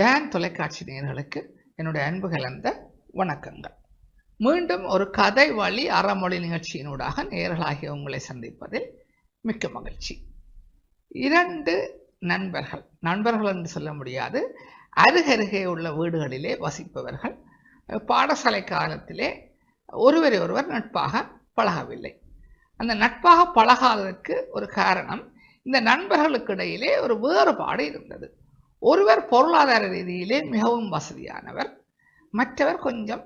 Tan தொலைக்காட்சி நேர்களுக்கு என்னுடைய அன்பு கலந்த வணக்கங்கள். மீண்டும் ஒரு கதை வழி அறமொழி நிகழ்ச்சியினூடாக நேர்களாகிய உங்களை சந்திப்பதில் மிக்க மகிழ்ச்சி. இரண்டு நண்பர்கள் நண்பர்கள் என்று சொல்ல முடியாது அருகருகே உள்ள வீடுகளிலே வசிப்பவர்கள் பாடசாலை காலத்திலே ஒருவரை ஒருவர் நட்பாக பழகவில்லை. அந்த நட்பாக பழகாததற்கு ஒரு காரணம் இந்த நண்பர்களுக்கு இடையிலே ஒரு வேறுபாடு இருந்தது. ஒருவர் பொருளாதார ரீதியிலே மிகவும் வசதியானவர் மற்றவர் கொஞ்சம்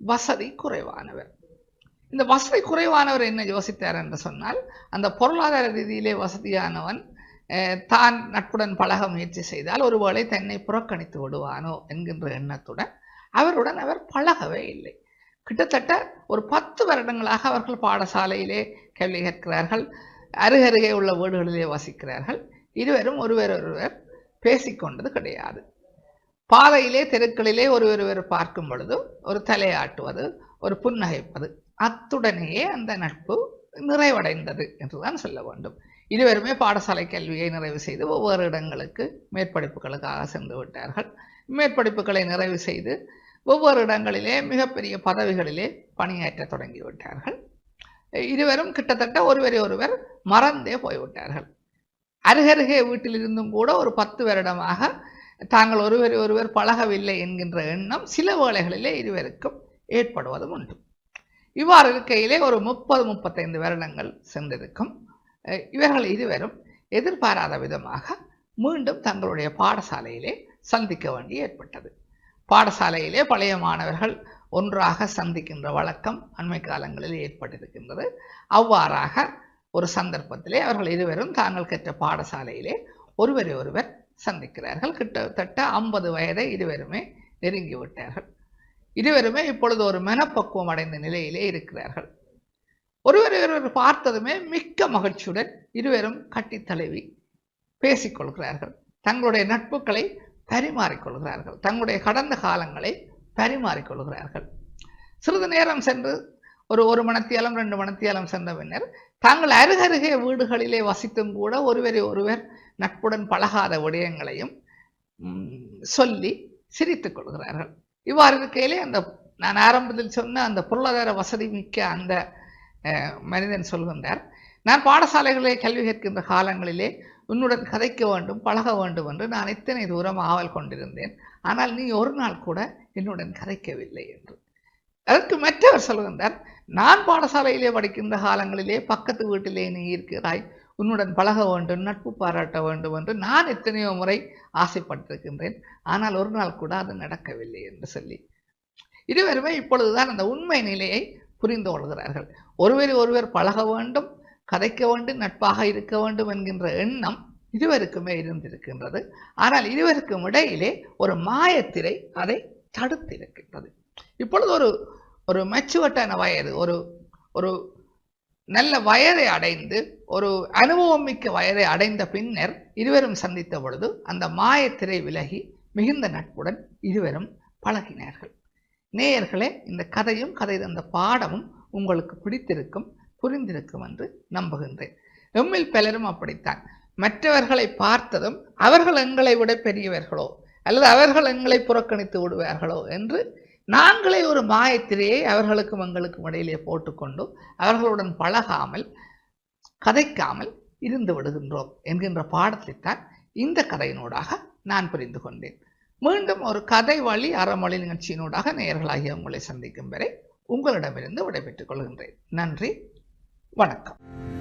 வசதி குறைவானவர். இந்த வசதி குறைவானவர் என்ன யோசித்தார் என்று சொன்னால் அந்த பொருளாதார ரீதியிலே வசதியானவன் தான் நட்புடன் பழக முயற்சி செய்தால் ஒருவேளை தன்னை புறக்கணித்து விடுவானோ என்கின்ற எண்ணத்துடன் அவருடன் அவர் பழகவே இல்லை. கிட்டத்தட்ட ஒரு பத்து வருடங்களாக அவர்கள் பாடசாலையிலே கல்வி கற்கிறார்கள் அருகருகே உள்ள வீடுகளிலே வசிக்கிறார்கள். இருவரும் ஒருவர் ஒருவர் பேசிக்கொண்டது கிடையாது. பாதையிலே தெருக்களிலே ஒருவர் ஒருவர் பார்க்கும் பொழுது ஒரு தலையாட்டுவது ஒரு புன்னகைப்பது அத்துடனேயே அந்த நட்பு நிறைவடைந்தது என்றுதான் சொல்ல வேண்டும். இருவருமே பாடசாலை கல்வியை நிறைவு செய்து ஒவ்வொரு இடங்களுக்கு மேற்படிப்புகளுக்காக சென்று விட்டார்கள். மேற்படிப்புகளை நிறைவு செய்து ஒவ்வொரு இடங்களிலே மிகப்பெரிய பதவிகளிலே பணியாற்ற தொடங்கிவிட்டார்கள் இருவரும் கிட்டத்தட்ட ஒருவரை ஒருவர் மறந்தே போய்விட்டார்கள். அருகருகே வீட்டிலிருந்தும் கூட ஒரு பத்து வருடமாக தாங்கள் ஒருவர் ஒருவர் பழகவில்லை என்கின்ற எண்ணம் சில வேளைகளிலே இருவருக்கும் ஏற்படுவதும் உண்டு. இவ்வாறு இருக்கையிலே ஒரு முப்பது முப்பத்தைந்து வருடங்கள் சென்றிருக்கும். இவர்கள் இருவரும் எதிர்பாராத விதமாக மீண்டும் தங்களுடைய பாடசாலையிலே சந்திக்க வேண்டி ஏற்பட்டது. பாடசாலையிலே பழைய மாணவர்கள் ஒன்றாக சந்திக்கின்ற வழக்கம் அண்மை காலங்களில் ஏற்பட்டிருக்கின்றது. அவ்வாறாக ஒரு சந்தர்ப்பத்திலே அவர்கள் இருவரும் தாங்கள் கற்ற பாடசாலையிலே ஒருவரை ஒருவர் சந்திக்கிறார்கள். கிட்டத்தட்ட ஐம்பது வயதை இருவருமே நெருங்கி விட்டார்கள். இருவருமே இப்பொழுது ஒரு மனப்பக்குவம் அடைந்த நிலையிலே இருக்கிறார்கள். ஒருவரை ஒருவர் பார்த்ததுமே மிக்க மகிழ்ச்சியுடன் இருவரும் கட்டித் தழுவி பேசிக்கொள்கிறார்கள் தங்களுடைய நட்புகளை பரிமாறிக்கொள்கிறார்கள் தங்களுடைய கடந்த காலங்களை பரிமாறிக்கொள்கிறார்கள் சிறிது நேரம் சென்று ஒரு ஒரு மணத்தியாலம் ரெண்டு மணத்தியாலம் சென்ற பின்னர் தாங்கள் அருகருகே வீடுகளிலே வசித்தும் கூட ஒருவரை ஒருவர் நட்புடன் பழகாத விடயங்களையும் சொல்லி சிரித்துக் கொள்கிறார்கள். இவ்வாறு இருக்கையிலே அந்த நான் ஆரம்பத்தில் சொன்ன அந்த பொருளாதார வசதி மிக்க அந்த மனிதன் சொல்கின்றார் நான் பாடசாலைகளிலே கல்வி கேட்கின்ற காலங்களிலே உன்னுடன் கதைக்க வேண்டும் பழக வேண்டும் என்று நான் இத்தனை தூரம் ஆவல் கொண்டிருந்தேன். ஆனால் நீ ஒரு நாள் கூட என்னுடன் கதைக்கவில்லை என்று. அதற்கு மற்றவர் சொல்கின்றார் நான் பாடசாலையிலே படிக்கின்ற காலங்களிலே பக்கத்து வீட்டிலே நீ இருக்கிறாய். உன்னுடன் பழக வேண்டும் நட்பு பாராட்ட வேண்டும் என்று நான் எத்தனையோ முறை ஆசைப்பட்டிருக்கின்றேன். ஆனால் ஒரு நாள் கூட அது நடக்கவில்லை என்று சொல்லி. இருவருமே இப்பொழுதுதான் அந்த உண்மை நிலையை புரிந்து கொள்கிறார்கள். ஒருவர் ஒருவர் பழக வேண்டும் கதைக்க வேண்டும் நட்பாக இருக்க வேண்டும் என்கின்ற எண்ணம் இருவருக்குமே இருந்திருக்கின்றது. ஆனால் இருவருக்கும் இடையிலே ஒரு மாயத்திரை அதை தடுத்திருக்கின்றது. இப்பொழுது ஒரு ஒரு மெச்சுவட்டான வயது ஒரு ஒரு நல்ல வயதை அடைந்து ஒரு அனுபவம் மிக்க வயதை அடைந்த பின்னர் இருவரும் சந்தித்த பொழுது அந்த மாயத்திரை விலகி மிகுந்த நட்புடன் இருவரும் பழகினார்கள். நேயர்களே இந்த கதையும் கதை தந்த பாடமும் உங்களுக்கு பிடித்திருக்கும் புரிந்திருக்கும் என்று நம்புகின்றேன். எம்மில் பலரும் அப்படித்தான். மற்றவர்களை பார்த்ததும் அவர்கள் எங்களை விட பெரியவர்களோ அல்லது அவர்கள் எங்களை புறக்கணித்து விடுவார்களோ என்று நாங்களே ஒரு மாயத்திரையை அவர்களுக்கும் எங்களுக்கும் இடையிலே போட்டுக்கொண்டு அவர்களுடன் பழகாமல் கதைக்காமல் இருந்து விடுகின்றோம் என்கின்ற பாடத்தைத்தான் இந்த கதையினூடாக நான் புரிந்து கொண்டேன். மீண்டும் ஒரு கதை வழி அறமொழி நிகழ்ச்சியினூடாக நேயர்களாகிய உங்களை சந்திக்கும் வரை உங்களிடமிருந்து விடைபெற்றுக் கொள்கின்றேன். நன்றி வணக்கம்.